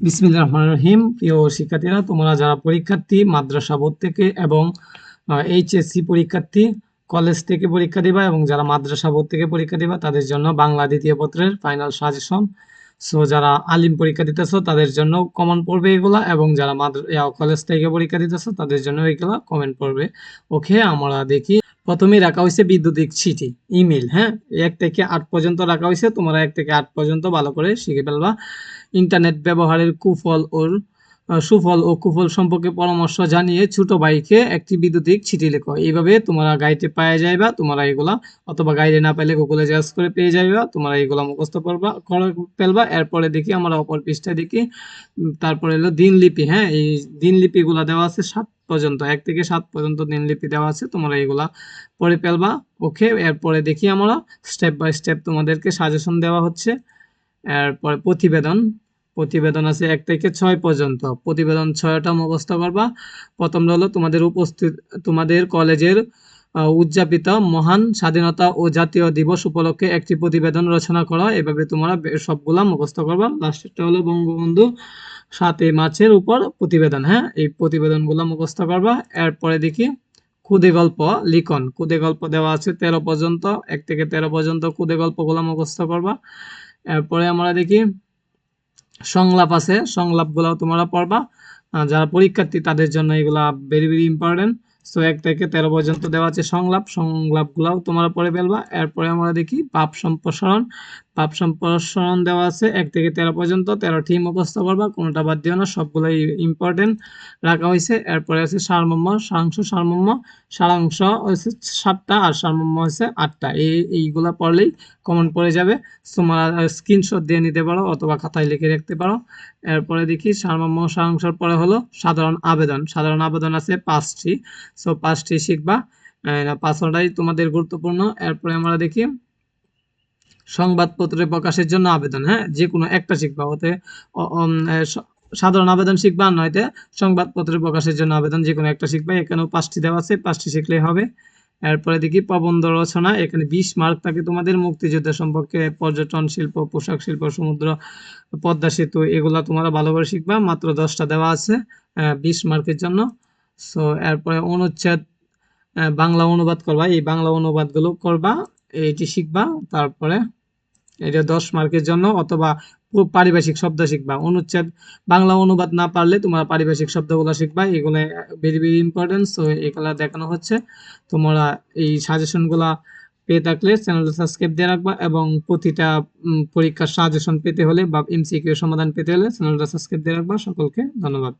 বিসমিল্লাহির রহমানির রহিম। প্রিয় শিক্ষার্থীরা, তোমরা যারা পরীক্ষার্থী, মাদ্রাসা বোর্ড থেকে এবং এইচএসসি পরীক্ষার্থী, কলেজ থেকে পরীক্ষা দিবা এবং যারা মাদ্রাসা বোর্ড থেকে পরীক্ষা দিবা, তাদের জন্য বাংলা দ্বিতীয় পত্রের ফাইনাল সাজেশন সো যারা আলিম পরীক্ষা দিতেছো, তাদের জন্য কমন পড়বে এগুলা এবং যারা কলেজ থেকে পরীক্ষা দিতেছো, তাদের জন্য এগুলা কমেন্ট পড়বে। ওকে আমরা দেখি প্রথমে রাখা হয়েছে বিদ্যুতিক চিঠি ইমেল হ্যাঁ? এক থেকে আট পর্যন্ত রাখা হয়েছে, তোমরা এক থেকে আট পর্যন্ত ভালো করে শিখে ফেলবা। ইন্টারনেট ব্যবহারের কুফল ওর সুফল ও কুফল সম্পর্কে পরামর্শ জানিয়ে ছোট ভাইকে একটি বিদ্যুতিক চিঠি লেখো। এইভাবে তোমরা গাইডে পাওয়া যাইবা, তোমরা এগুলা অথবা গাইডে না পেলে গুগলে সার্চ করে পেয়ে যাইবা, তোমরা এগুলা মুখস্থ করবা, করে ফেলবা, এরপরে দেখি আমরা অপর পৃষ্ঠায় দেখি তারপরে হলো দিনলিপি হ্যাঁ এই দিনলিপিগুলা দেওয়া আছে সাত পর্যন্ত, এক থেকে সাত পর্যন্ত দিনলিপি দেওয়া আছে, তোমরা এগুলা পড়ে ফেলবা, ওকে, এরপরে দেখি আমরা স্টেপ বাই স্টেপ তোমাদেরকে সাজেশন দেওয়া হচ্ছে, এরপরে প্রতিবেদন প্রতিবেদন আছে এক থেকে ছয় পর্যন্ত। প্রতিবেদন ছয়টা মুখস্থ করবা। প্রথমটা হলো তোমাদের উপস্থিত, তোমাদের কলেজের উদযাপিত মহান স্বাধীনতা ও জাতীয় দিবস উপলক্ষে একটি প্রতিবেদন রচনা করা। এভাবে তোমরা সবগুলা মুখস্থ করবা। লাস্টেরটা হলো বঙ্গবন্ধু সাতই মার্চের উপর প্রতিবেদন হ্যাঁ? এই প্রতিবেদনগুলো মুখস্থ করবা। এরপরে দেখি খুদে গল্প, লিখন। খুদে গল্প দেওয়া আছে তেরো পর্যন্ত। এক থেকে তেরো পর্যন্ত খুদে গল্পগুলো মুখস্থ করবা। এরপরে আমরা দেখি সংলাপ আছে সংলাপগুলো তোমরা পড়বা। যারা পরীক্ষার্থী তাদের জন্য এগুলা ভেরি ভেরি ইম্পর্টেন্ট সো এক থেকে তেরো পর্যন্ত দেওয়া আছে সংলাপ। সংলাপগুলাও তোমরা পরে ফেলবা। এরপরে আমরা দেখি পাপ সম্প্রসারণ। পাপ সম্প্রসারণ দেওয়া আছে এক থেকে তেরো পর্যন্ত। তেরোটি মুখস্থ করবা, কোনোটা বাদ দিও না, সবগুলোই ইম্পর্টেন্ট রাখা হয়েছে। এরপরে আছে সারমর্ম, সারাংশ সারমর্ম। সারাংশ হচ্ছে সাতটা আর সারমর্ম হচ্ছে আটটা। এই এইগুলা পড়লেই কমন পড়ে যাবে। তোমরা স্ক্রিনশট দিয়ে নিতে পারো অথবা খাতায় লিখে রাখতে পারো। এরপরে দেখি সারমর্ম সারাংশের পরে হলো সাধারণ আবেদন। সাধারণ আবেদন আছে পাঁচটি। সো পাঁচটি শিখবা। পাঁচটাই তোমাদের গুরুত্বপূর্ণ। এরপরে আমরা দেখি সংবাদপত্রে প্রকাশের জন্য আবেদন হ্যাঁ? যে কোনো একটা শিখবা, ওতে সাধারণ আবেদন শিখবা নয়তো সংবাদপত্রে প্রকাশের জন্য আবেদন যে কোনো একটা শিখবা। এখানেও পাঁচটি দেওয়া আছে, পাঁচটি শিখলেই হবে। এরপরে দেখি প্রবন্ধ রচনা, এখানে বিশ মার্ক থাকে তোমাদের, মুক্তিযুদ্ধ সম্পর্কে পর্যটন শিল্প, পোশাক শিল্প, সমুদ্র, পদ্মা সেতু, এগুলা তোমরা ভালো করে শিখবা। মাত্র দশটা দেওয়া আছে বিশ মার্কের জন্য। সো এরপরে অনুচ্ছেদ বাংলা অনুবাদ করবা। এই বাংলা অনুবাদগুলো করবা, এইটি শিখবা, তারপরে এটা দশ মার্কের জন্য অথবা পারিভাষিক শব্দ শিখবা। অনুচ্ছেদ, বাংলা অনুবাদ না পারলে তোমরা পারিভাষিক শব্দগুলো শিখবা, এগুলো ভেরি ভেরি ইম্পর্টেন্ট সো এগুলা দেখানো হচ্ছে। তোমরা এই সাজেশনগুলা পেয়ে থাকলে চ্যানেলটা সাবস্ক্রাইব দিয়ে রাখবা এবং প্রতিটা পরীক্ষার সাজেশন পেতে হলে বা এমসিকিউ সমাধান পেতে হলে চ্যানেলটা সাবস্ক্রাইব দিয়ে রাখবা। সকলকে ধন্যবাদ।